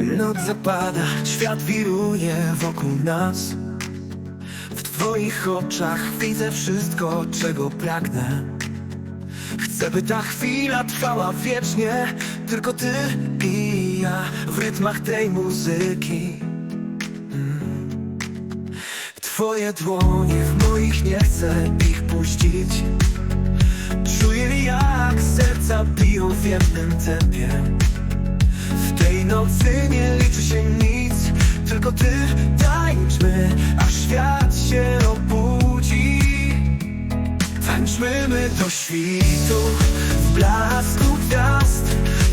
Noc zapada, świat wiruje wokół nas. W twoich oczach widzę wszystko, czego pragnę. Chcę, by ta chwila trwała wiecznie. Tylko ty i ja w rytmach tej muzyki. Mm. Twoje dłonie w moich nie chcę ich puścić. Czuję jak serca biją w jednym tempie nocy nie liczy się nic Tylko ty tańczmy, aż świat się obudzi. Tańczmy my do świtu W blasku gwiazd.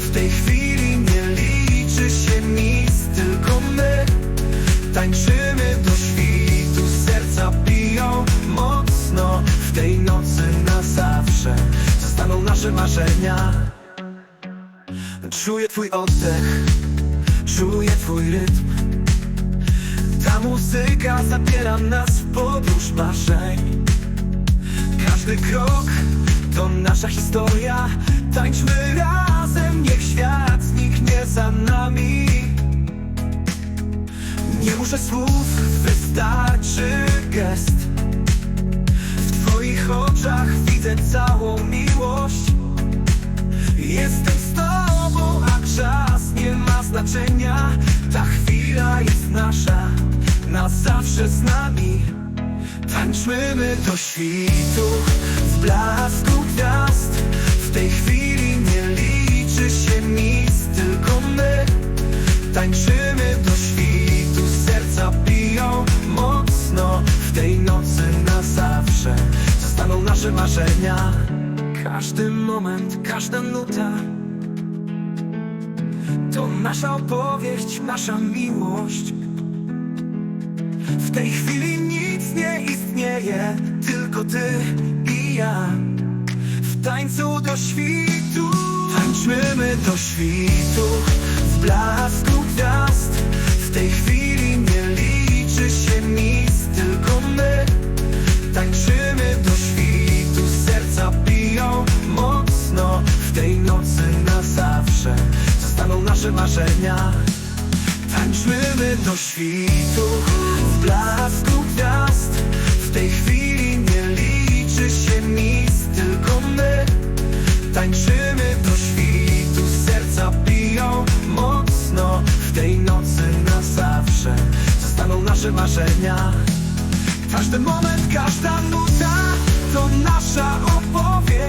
W tej chwili nie liczy się nic Tylko my. Tańczymy do świtu Serca biją mocno. W tej nocy na zawsze Zostaną nasze marzenia. Czuję twój oddech Czuję twój rytm. Ta muzyka zabiera nas w podróż marzeń. Każdy krok to nasza historia. Tańczmy razem, niech świat zniknie za nami. Nie muszę słów, wystarczy gest. W twoich oczach widzę całą miłość. Jestem znaczenia. Ta chwila jest nasza, na zawsze z nami. Tańczmy my do świtu W blasku gwiazd. W tej chwili nie liczy się nic Tylko my. Tańczymy do świtu Serca biją mocno. W tej nocy na zawsze Zostaną nasze marzenia. Każdy moment, każda nuta To nasza opowieść, nasza miłość. W tej chwili nic nie istnieje, tylko ty i ja. W tańcu do świtu. Tańczmy my do świtu. W blasku nasze marzenia. Tańczmy my do świtu. W blasku gwiazd. W tej chwili nie liczy się nic. Tylko my Tańczymy do świtu. Serca biją mocno. W tej nocy na zawsze Zostaną nasze marzenia. Każdy moment, każda nuta To nasza opowieść,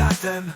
światem